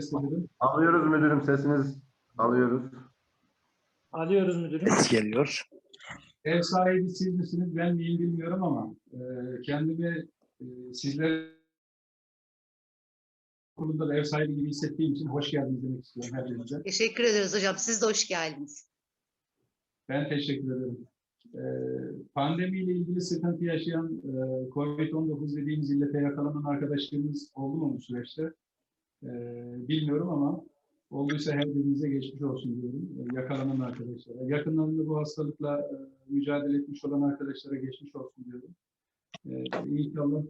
Test edelim. Alıyoruz müdürüm sesiniz. Alıyoruz. Alıyoruz müdürüm. Ses geliyor. Ev sahibi siz misiniz? Ben miyim bilmiyorum ama e, kendimi e, sizler kurulunda da ev sahibi gibi hissettiğim için hoş geldiniz demek istiyorum her birinize. Teşekkür ederiz hocam. Siz de hoş geldiniz. Ben teşekkür ederim. E, pandemiyle ilgili sıkıntı yaşayan e, COVID-19 dediğimiz illete yakalanan arkadaşlarımız oldu mu bu süreçte? E, bilmiyorum ama olduysa her birinize geçmiş olsun diyorum. E, yakalanan arkadaşlara. Yakınlarında bu hastalıkla e, mücadele etmiş olan arkadaşlara geçmiş olsun diyorum. E, inşallah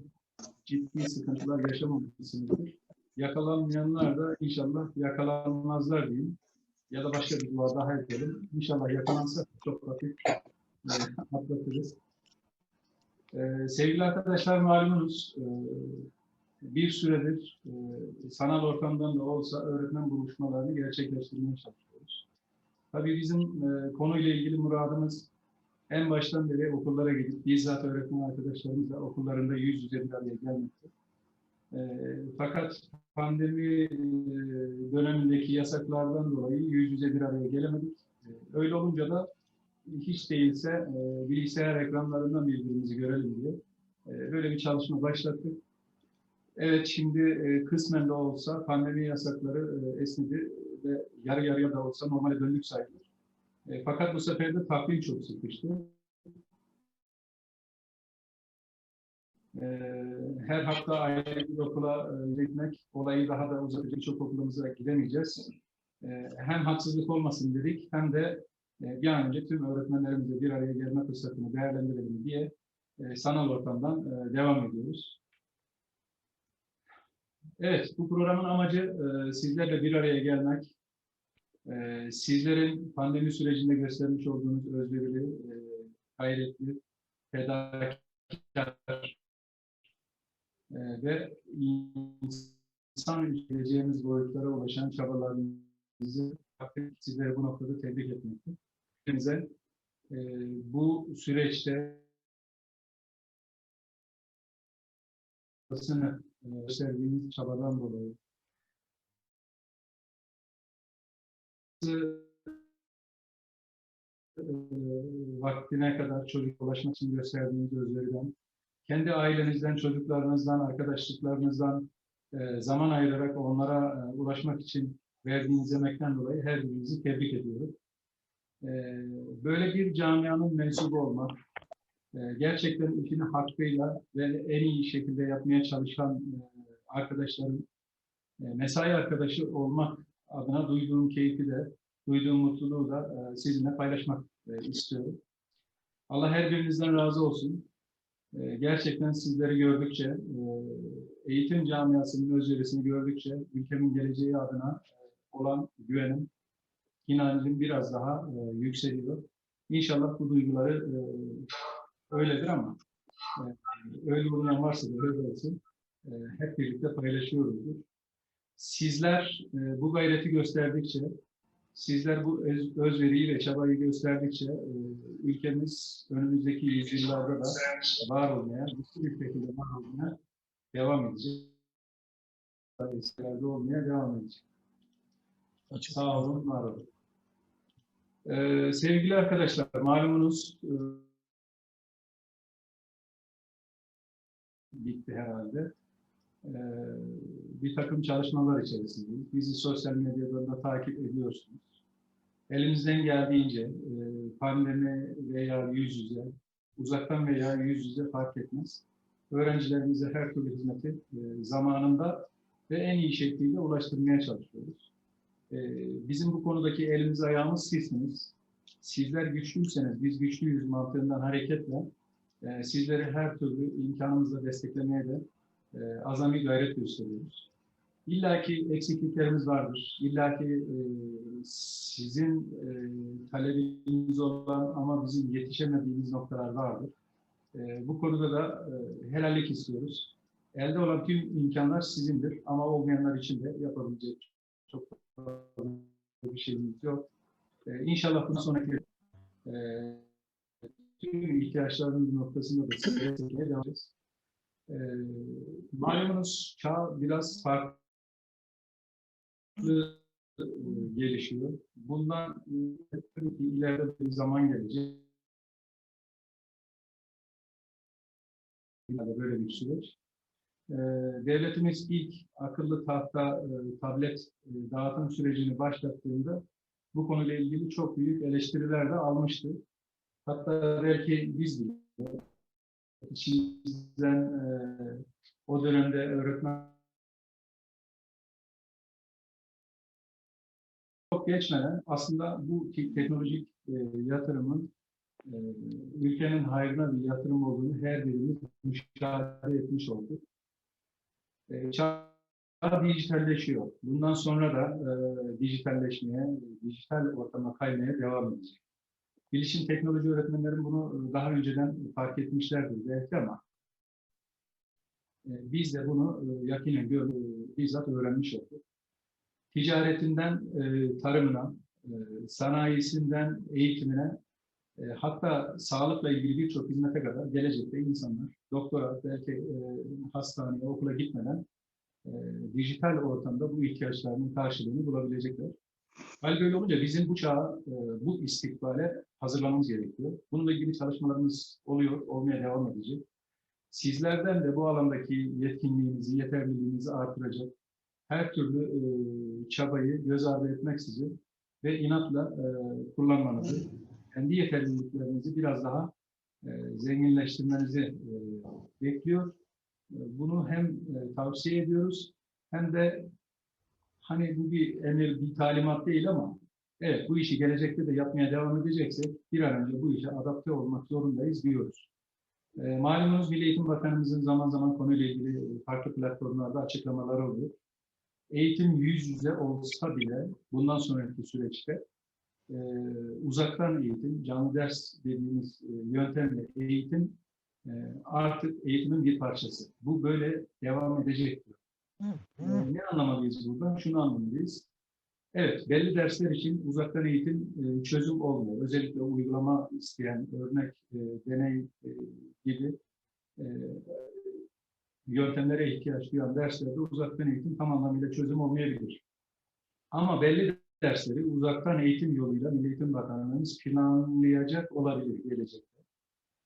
ciddi sıkıntılar yaşamamışsınızdır. Yakalanmayanlar da inşallah yakalanmazlar diyeyim. Ya da başka bir dua daha edelim. İnşallah yakalansa çok hafif e, atlatırız. E, sevgili arkadaşlar malumunuz e, bir süredir e, sanal ortamdan da olsa öğretmen buluşmalarını gerçekleştirmeye çalışıyoruz. Tabii bizim e, konuyla ilgili muradımız en baştan beri okullara gidip bizzat öğretmen arkadaşlarımızla okullarında yüz yüze bir araya gelmektir. E, fakat pandemi e, dönemindeki yasaklardan dolayı yüz yüze bir araya gelemedik. E, öyle olunca da hiç değilse e, bilgisayar ekranlarından birbirimizi görelim diye e, böyle bir çalışma başlattık. Evet şimdi e, kısmen de olsa pandemi yasakları e, esnedi ve yarı yarıya da olsa normale döndük sayılır. E, fakat bu sefer de takvim çok sıkıştı. E, her hafta ayrı bir okula e, gitmek olayı daha da uzatacak birçok okulumuza gidemeyeceğiz. Hem haksızlık olmasın dedik hem de bir an önce tüm öğretmenlerimize bir araya gelme fırsatını değerlendirelim diye sanal ortamdan devam ediyoruz. Evet, bu programın amacı e, sizlerle bir araya gelmek, e, sizlerin pandemi sürecinde göstermiş olduğunuz özverili, e, gayretli, fedakar e, ve insan geleceğimiz boyutlara ulaşan çabalarınızı sizlere bu noktada tebrik etmektir. Hepinize e, bu süreçte basını gösterdiğiniz çabadan dolayı e, vaktine kadar çocuk ulaşmak için gösterdiğiniz özveriden, kendi ailenizden, çocuklarınızdan, arkadaşlıklarınızdan e, zaman ayırarak onlara e, ulaşmak için verdiğiniz emekten dolayı her birinizi tebrik ediyorum. E, böyle bir camianın mensubu olmak, gerçekten işini hakkıyla ve en iyi şekilde yapmaya çalışan e, arkadaşların e, mesai arkadaşı olmak adına duyduğum keyfi de, duyduğum mutluluğu da e, sizinle paylaşmak istiyorum. Allah her birinizden razı olsun. Gerçekten sizleri gördükçe, eğitim camiasının özverisini gördükçe ülkemin geleceği adına olan güvenim, inancım biraz daha yükseliyor. İnşallah bu duyguları öyledir ama e, öyle olmayan varsa da öyle olsun. E, hep birlikte paylaşıyoruzdur. Sizler e, bu gayreti gösterdikçe, sizler bu öz, özveriyi ve çabayı gösterdikçe e, ülkemiz önümüzdeki yüzyıllarda da var olmaya, bir şekilde var olmaya devam edecek. Eskilerde olmaya devam edecek. Sağ olun, var olun. Ee, sevgili arkadaşlar, malumunuz e, bitti herhalde. Ee, bir takım çalışmalar içerisindeyiz. Bizi sosyal medyadan da takip ediyorsunuz. Elimizden geldiğince e, pandemi veya yüz yüze, uzaktan veya yüz yüze fark etmez. Öğrencilerimize her türlü hizmeti e, zamanında ve en iyi şekilde ulaştırmaya çalışıyoruz. E, bizim bu konudaki elimiz ayağımız sizsiniz. Sizler güçlüyseniz, biz güçlüyüz mantığından hareketle e, sizleri her türlü imkanımızla desteklemeye de e, azami gayret gösteriyoruz. İlla ki eksikliklerimiz vardır. İlla ki e, sizin e, talebiniz olan ama bizim yetişemediğimiz noktalar vardır. E, bu konuda da e, helallik istiyoruz. Elde olan tüm imkanlar sizindir ama olmayanlar için de yapabilecek çok fazla bir şeyimiz yok. E, inşallah bundan sonraki e, tüm ihtiyaçlarımız noktasında da size devam edeceğiz. E, malumunuz çağ biraz farklı e, gelişiyor. Bundan e, tabii ki ileride bir zaman gelecek. Yani böyle bir süreç. E, devletimiz ilk akıllı tahta, e, tablet e, dağıtım sürecini başlattığında bu konuyla ilgili çok büyük eleştiriler de almıştı. Hatta belki biz bile içimizden e, o dönemde öğretmen çok geçmeden aslında bu te- teknolojik e, yatırımın e, ülkenin hayrına bir yatırım olduğunu her birimiz müşahede etmiş olduk. E, çağ dijitalleşiyor. Bundan sonra da e, dijitalleşmeye, dijital ortama kaymaya devam edecek. Bilişim teknoloji öğretmenlerim bunu e, daha önceden fark etmişlerdir belki ama e, biz de bunu e, yakinen gör, bizzat öğrenmiş olduk. Ticaretinden tarımına, sanayisinden eğitimine, hatta sağlıkla ilgili birçok hizmete kadar gelecekte insanlar doktora, belki hastaneye, okula gitmeden dijital ortamda bu ihtiyaçlarının karşılığını bulabilecekler. Hal böyle olunca bizim bu çağa, bu istikbale hazırlamamız gerekiyor. Bununla ilgili çalışmalarımız oluyor, olmaya devam edecek. Sizlerden de bu alandaki yetkinliğinizi, yeterliliğinizi artıracak her türlü e, çabayı göz ardı etmeksizin ve inatla e, kullanmanızı, kendi yeterliliklerinizi biraz daha e, zenginleştirmenizi e, bekliyor. E, Bunu hem e, tavsiye ediyoruz hem de hani bu bir emir, bir talimat değil ama evet bu işi gelecekte de yapmaya devam edeceksek bir an önce bu işe adapte olmak zorundayız diyoruz. E, malumunuz Milli Eğitim Bakanımızın zaman zaman konuyla ilgili farklı platformlarda açıklamaları oluyor. Eğitim yüz yüze olsa bile bundan sonraki süreçte e, uzaktan eğitim, canlı ders dediğimiz e, yöntemle eğitim e, artık eğitimin bir parçası. Bu böyle devam edecektir. E, ne anlamalıyız burada? Şunu anlamalıyız. Evet, belli dersler için uzaktan eğitim e, çözüm olmuyor. Özellikle uygulama isteyen örnek, e, deney e, gibi e, yöntemlere ihtiyaç duyan derslerde uzaktan eğitim tam anlamıyla çözüm olmayabilir. Ama belli dersleri uzaktan eğitim yoluyla Milli Eğitim Bakanlığımız planlayacak olabilir gelecekte.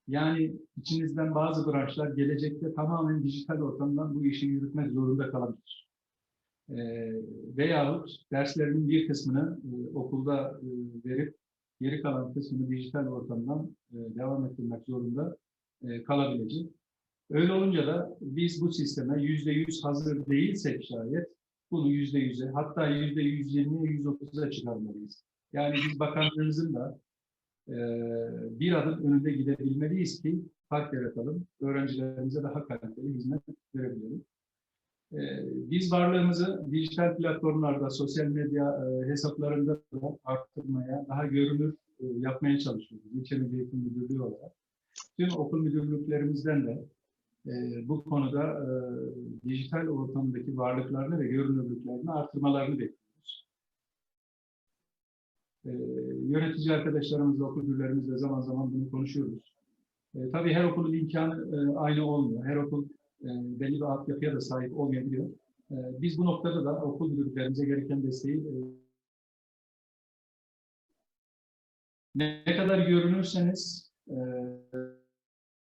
Yani içinizden bazı branşlar gelecekte tamamen dijital ortamdan bu işi yürütmek zorunda kalabilir. Ee, veyahut derslerinin bir kısmını e, okulda e, verip geri kalan kısmını dijital ortamdan e, devam ettirmek zorunda e, kalabilecek. Öyle olunca da biz bu sisteme yüzde yüz hazır değilsek şayet bunu yüzde yüze hatta yüzde yüz yirmiye yüz otuza çıkarmalıyız. Yani biz bakanlığımızın da e, bir adım önünde gidebilmeliyiz ki fark yaratalım, öğrencilerimize daha kaliteli hizmet verebilelim. E, biz varlığımızı dijital platformlarda, sosyal medya e, hesaplarında da arttırmaya, daha görünür e, yapmaya çalışıyoruz. İlçe Milli Müdürlüğü olarak. Tüm okul müdürlüklerimizden de e, bu konuda dijital ortamdaki varlıklarını ve görünürlüklerini artırmalarını bekliyoruz. Yönetici arkadaşlarımızla, okul müdürlerimizle zaman zaman bunu konuşuyoruz. Tabii her okulun imkanı aynı olmuyor. Her okul belli bir altyapıya da sahip olmayabiliyor. E, biz bu noktada da okul müdürlüklerimize gereken desteği e, ne kadar görünürseniz e,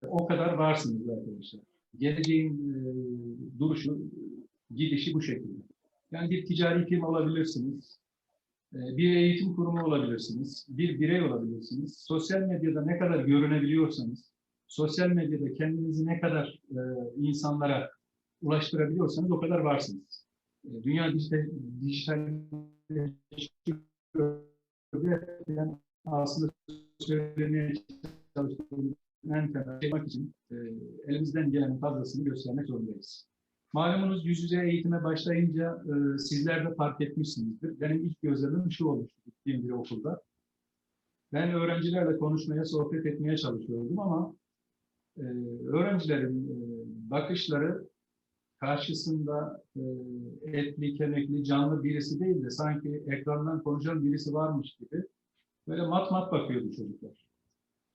o kadar varsınız arkadaşlar. Geleceğin e, duruşu, gidişi bu şekilde. Yani bir ticari firma olabilirsiniz, e, bir eğitim kurumu olabilirsiniz, bir birey olabilirsiniz. Sosyal medyada ne kadar görünebiliyorsanız, sosyal medyada kendinizi ne kadar e, insanlara ulaştırabiliyorsanız o kadar varsınız. E, dünya dijital, dijital yani aslında söylemeye çalıştığım en temel şey için e, elimizden gelen fazlasını göstermek zorundayız. Malumunuz yüz yüze eğitime başlayınca e, sizler de fark etmişsinizdir. Benim ilk gözlemim şu olmuştu gittiğim bir okulda. Ben öğrencilerle konuşmaya, sohbet etmeye çalışıyordum ama e, öğrencilerin e, bakışları karşısında e, etli, kemikli, canlı birisi değil de sanki ekrandan konuşan birisi varmış gibi böyle mat mat bakıyordu çocuklar.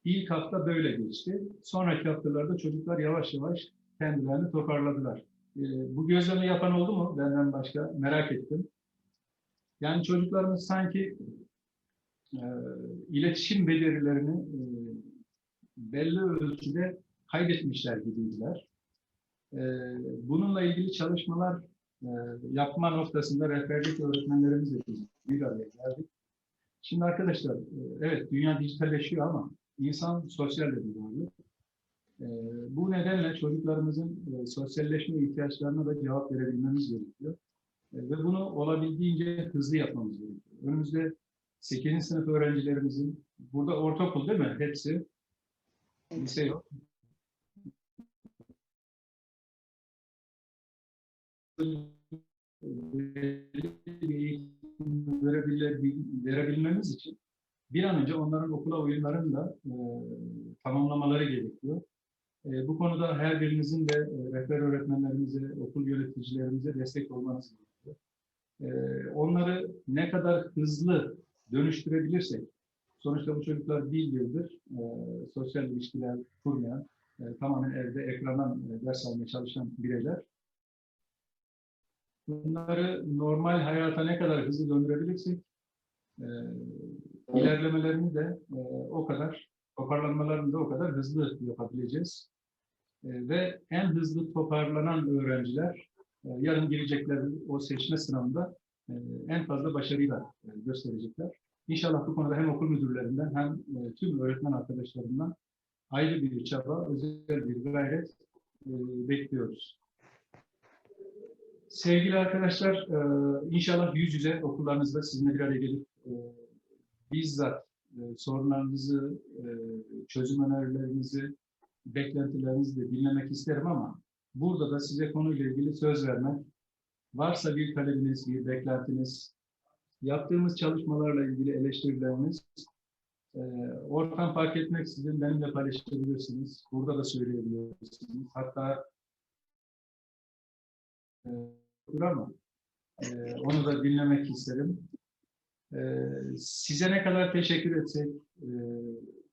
İlk hafta böyle geçti. Sonraki haftalarda çocuklar yavaş yavaş kendilerini toparladılar. Ee, bu gözlemi yapan oldu mu benden başka? Merak ettim. Yani çocuklarımız sanki e, iletişim becerilerini e, belli ölçüde kaybetmişler gibiydiler. E, bununla ilgili çalışmalar e, yapma noktasında rehberlik öğretmenlerimizle bir araya geldik. Şimdi arkadaşlar, e, evet dünya dijitalleşiyor ama insan sosyal de bir varlık. E, bu nedenle çocuklarımızın sosyalleşme ihtiyaçlarına da cevap verebilmemiz gerekiyor. Ve bunu olabildiğince hızlı yapmamız gerekiyor. Önümüzde 8. sınıf öğrencilerimizin, burada ortaokul değil mi? Hepsi. Lise yok. Verebilmemiz için bir an önce onların okula uyumlarını da e, tamamlamaları gerekiyor. E, bu konuda her birinizin de e, rehber öğretmenlerimize, okul yöneticilerimize destek olmanız gerekiyor. E, onları ne kadar hızlı dönüştürebilirsek, sonuçta bu çocuklar bir yıldır e, sosyal ilişkiler kurmayan, e, tamamen evde ekrandan e, ders almaya çalışan bireyler. Bunları normal hayata ne kadar hızlı döndürebilirsek, e, ilerlemelerini de e, o kadar, toparlanmalarını da o kadar hızlı yapabileceğiz. E, ve en hızlı toparlanan öğrenciler e, yarın girecekler o seçme sınavında e, en fazla başarıyla e, gösterecekler. İnşallah bu konuda hem okul müdürlerinden hem e, tüm öğretmen arkadaşlarından ayrı bir çaba, özel bir gayret e, bekliyoruz. Sevgili arkadaşlar, e, inşallah yüz yüze okullarınızda sizinle bir araya gelip e, bizzat e, sorunlarınızı, e, çözüm önerilerinizi, beklentilerinizi de dinlemek isterim ama burada da size konuyla ilgili söz vermek, varsa bir talebiniz, bir beklentiniz, yaptığımız çalışmalarla ilgili eleştirileriniz, e, ortam fark etmeksizin benimle paylaşabilirsiniz. Burada da söyleyebilirsiniz. Hatta e, ama e, onu da dinlemek isterim. E, size ne kadar teşekkür etsek, e,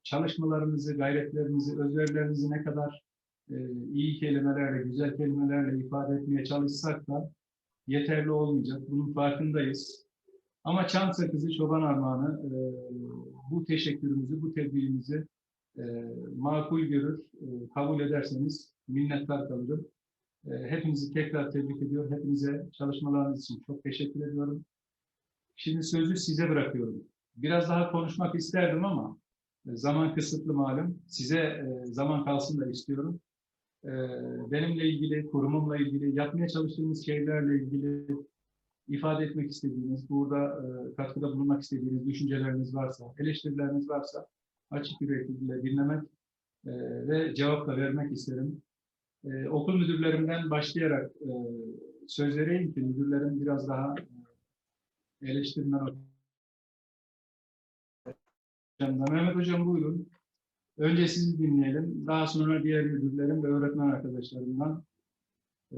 çalışmalarınızı, gayretlerinizi, özverilerinizi ne kadar e, iyi kelimelerle, güzel kelimelerle ifade etmeye çalışsak da yeterli olmayacak. Bunun farkındayız. Ama çam sakızı çoban armağanı e, bu teşekkürümüzü, bu tedbirimizi e, makul görür, e, kabul ederseniz minnettar kalırım. E, hepinizi tekrar tebrik ediyorum. Hepinize çalışmalarınız için çok teşekkür ediyorum. Şimdi sözü size bırakıyorum. Biraz daha konuşmak isterdim ama e, zaman kısıtlı malum. Size e, zaman kalsın da istiyorum. E, benimle ilgili, kurumumla ilgili, yapmaya çalıştığımız şeylerle ilgili ifade etmek istediğiniz, burada katkıda bulunmak istediğiniz düşünceleriniz varsa, eleştirileriniz varsa açık yüreklilikle dinlemek ve cevap da vermek isterim. E, okul müdürlerimden başlayarak e, söz vereyim ki müdürlerim biraz daha e, eleştirmen hocamdan. Mehmet Hocam buyurun. Önce sizi dinleyelim. Daha sonra diğer müdürlerim ve öğretmen arkadaşlarımdan e,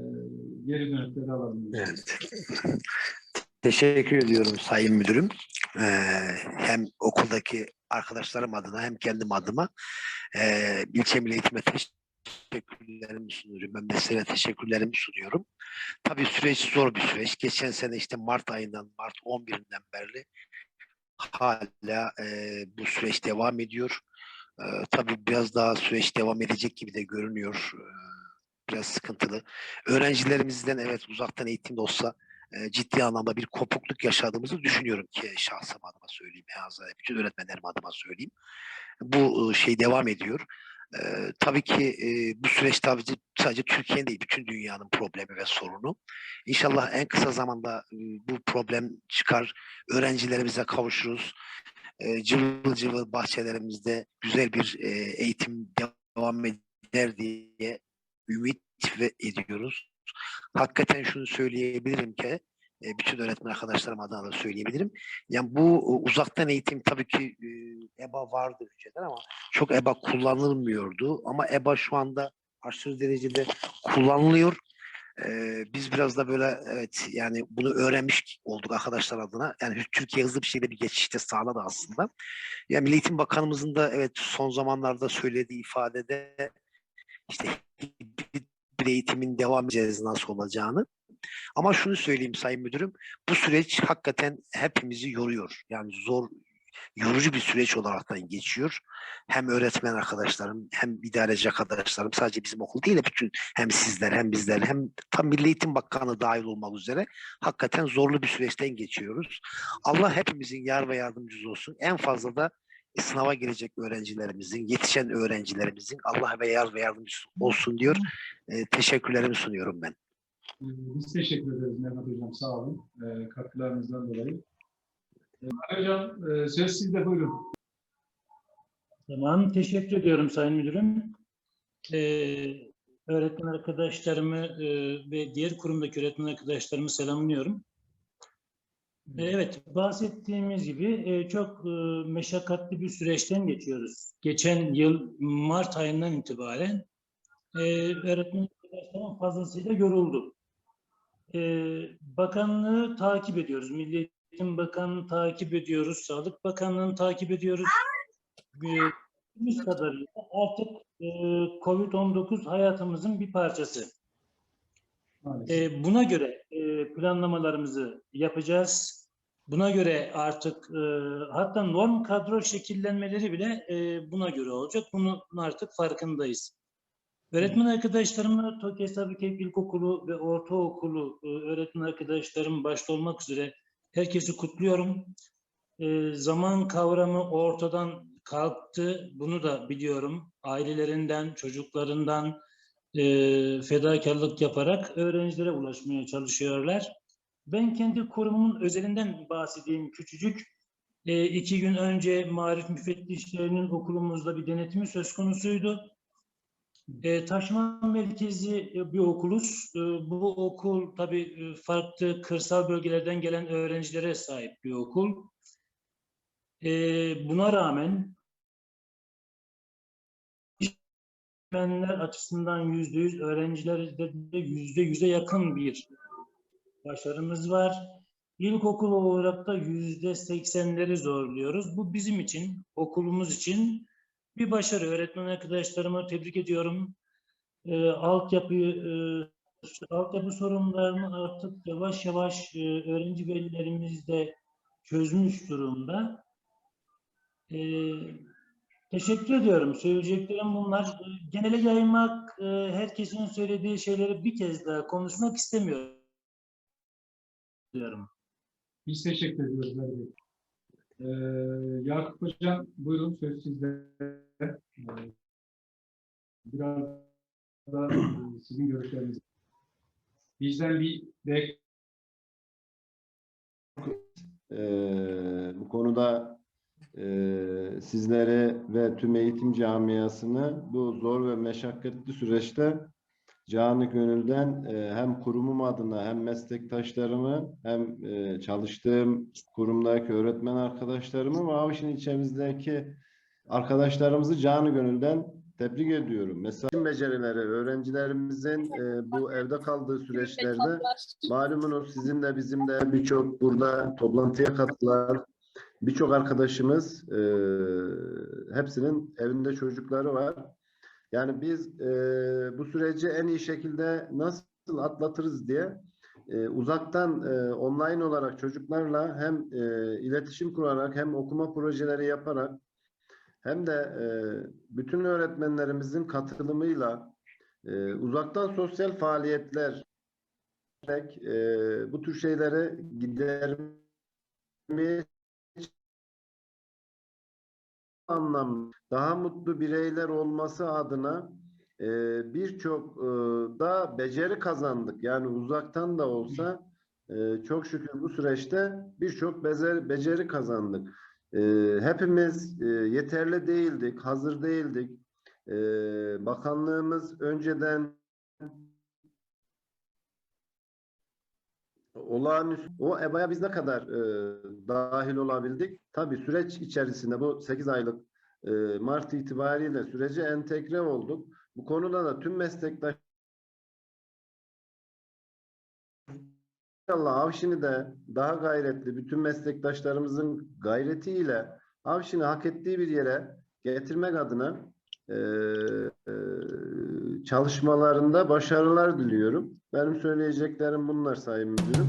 geri dönüşleri alalım. Evet. Teşekkür ediyorum Sayın Müdürüm. Ee, hem okuldaki arkadaşlarım adına hem kendim adıma e, ilçe milli eğitime teşekkürlerimi sunuyorum. Ben mesleğe teşekkürlerimi sunuyorum. Tabii süreç zor bir süreç. Geçen sene işte Mart ayından, Mart 11'inden beri hala e, bu süreç devam ediyor. E, tabii biraz daha süreç devam edecek gibi de görünüyor. E, biraz sıkıntılı. Öğrencilerimizden evet uzaktan eğitimde olsa e, ciddi anlamda bir kopukluk yaşadığımızı düşünüyorum ki şahsım adıma söyleyeyim. Bütün öğretmenlerim adıma söyleyeyim. Bu e, şey devam ediyor. Tabii ki e, bu süreç tabii sadece Türkiye'nin değil, bütün dünyanın problemi ve sorunu. İnşallah en kısa zamanda e, bu problem çıkar, öğrencilerimize kavuşuruz. E, cıvıl cıvıl bahçelerimizde güzel bir e, eğitim devam eder diye ümit ve ediyoruz. Hakikaten şunu söyleyebilirim ki e, bütün öğretmen arkadaşlarım adına da söyleyebilirim. Yani bu e, uzaktan eğitim tabii ki e, EBA vardı önceden ama çok EBA kullanılmıyordu. Ama EBA şu anda aşırı derecede kullanılıyor. E, biz biraz da böyle evet yani bunu öğrenmiş olduk arkadaşlar adına. Yani Türkiye hızlı bir şekilde bir geçişte sağladı aslında. Yani Milli Eğitim Bakanımızın da evet son zamanlarda söylediği ifadede işte bir eğitimin devam edeceğiz nasıl olacağını. Ama şunu söyleyeyim Sayın Müdürüm, bu süreç hakikaten hepimizi yoruyor. Yani zor, yorucu bir süreç olaraktan geçiyor. Hem öğretmen arkadaşlarım, hem idareci arkadaşlarım, sadece bizim okul değil de bütün hem sizler hem bizler hem tam Milli Eğitim Bakanı dahil olmak üzere hakikaten zorlu bir süreçten geçiyoruz. Allah hepimizin yar ve yardımcısı olsun. En fazla da sınava girecek öğrencilerimizin, yetişen öğrencilerimizin Allah ve yar ve yardımcısı olsun diyor. E, teşekkürlerimi sunuyorum ben. Ee, Biz teşekkür ederiz Mehmet Hocam. Sağ olun e, katkılarınızdan dolayı. E, Hocam e, söz sizde buyurun. Tamam, teşekkür ediyorum Sayın Müdürüm. Ee, öğretmen arkadaşlarımı e, ve diğer kurumdaki öğretmen arkadaşlarımı selamlıyorum. Evet, bahsettiğimiz gibi e, çok e, meşakkatli bir süreçten geçiyoruz. Geçen yıl Mart ayından itibaren e, öğretmen arkadaşlarım fazlasıyla yoruldu. E, Bakanlığı takip ediyoruz. Milli Eğitim Bakanlığı takip ediyoruz. Sağlık Bakanlığı'nı takip ediyoruz. Bildiğimiz kadarıyla artık e, COVID-19 hayatımızın bir parçası. E, buna göre e, planlamalarımızı yapacağız. Buna göre artık e, hatta norm kadro şekillenmeleri bile e, buna göre olacak. Bunun artık farkındayız. Öğretmen arkadaşlarımı TOKİ Sabıkeyf İlkokulu ve Ortaokulu e, öğretmen arkadaşlarım başta olmak üzere herkesi kutluyorum. E, zaman kavramı ortadan kalktı. Bunu da biliyorum. Ailelerinden, çocuklarından, e, fedakarlık yaparak öğrencilere ulaşmaya çalışıyorlar. Ben kendi kurumumun özelinden bahsedeyim küçücük. E, iki gün önce marif müfettişlerinin okulumuzda bir denetimi söz konusuydu. E, taşıma merkezi e, bir okuluz. E, bu okul tabii e, farklı kırsal bölgelerden gelen öğrencilere sahip bir okul. E, buna rağmen öğretmenler açısından yüzde yüz, öğrencilerde de yüzde yüze yakın bir başarımız var. İlkokul olarak da yüzde seksenleri zorluyoruz. Bu bizim için, okulumuz için bir başarı. Öğretmen arkadaşlarımı tebrik ediyorum. Ee, altyapıyı, e, altyapı sorunlarını artık yavaş yavaş e, öğrenci velilerimiz de çözmüş durumda. Ee, Teşekkür ediyorum. Söyleyeceklerim bunlar. Ee, Genele yaymak, e, herkesin söylediği şeyleri bir kez daha konuşmak istemiyorum. diyorum. Biz teşekkür ediyoruz. Ee, Yakup Hocam buyurun söz sizde. Ee, biraz da e, sizin görüşleriniz. Bizden bir bek Ee, bu konuda e, sizleri ve tüm eğitim camiasını bu zor ve meşakkatli süreçte canı gönülden e, hem kurumum adına hem meslektaşlarımı hem e, çalıştığım kurumdaki öğretmen arkadaşlarımı ve Avşin ilçemizdeki arkadaşlarımızı canı gönülden tebrik ediyorum. Mesela becerileri öğrencilerimizin e, bu evde kaldığı süreçlerde Malumunuz sizin de bizim de birçok burada toplantıya katılan birçok arkadaşımız e, hepsinin evinde çocukları var. Yani biz e, bu süreci en iyi şekilde nasıl atlatırız diye e, uzaktan e, online olarak çocuklarla hem e, iletişim kurarak hem okuma projeleri yaparak hem de e, bütün öğretmenlerimizin katılımıyla e, uzaktan sosyal faaliyetler e, bu tür şeyleri gidermeye anlamda daha mutlu bireyler olması adına e, birçok e, da beceri kazandık. Yani uzaktan da olsa e, çok şükür bu süreçte birçok bezer- beceri kazandık. E, hepimiz e, yeterli değildik, hazır değildik. E, bakanlığımız önceden olağanüstü o EBA'ya biz ne kadar e, dahil olabildik? Tabii süreç içerisinde bu 8 aylık e, Mart itibariyle sürece entegre olduk. Bu konuda da tüm meslektaş İnşallah Avşin'i de daha gayretli bütün meslektaşlarımızın gayretiyle Avşin'i hak ettiği bir yere getirmek adına e, e, çalışmalarında başarılar diliyorum. Benim söyleyeceklerim bunlar Sayın Müdürüm.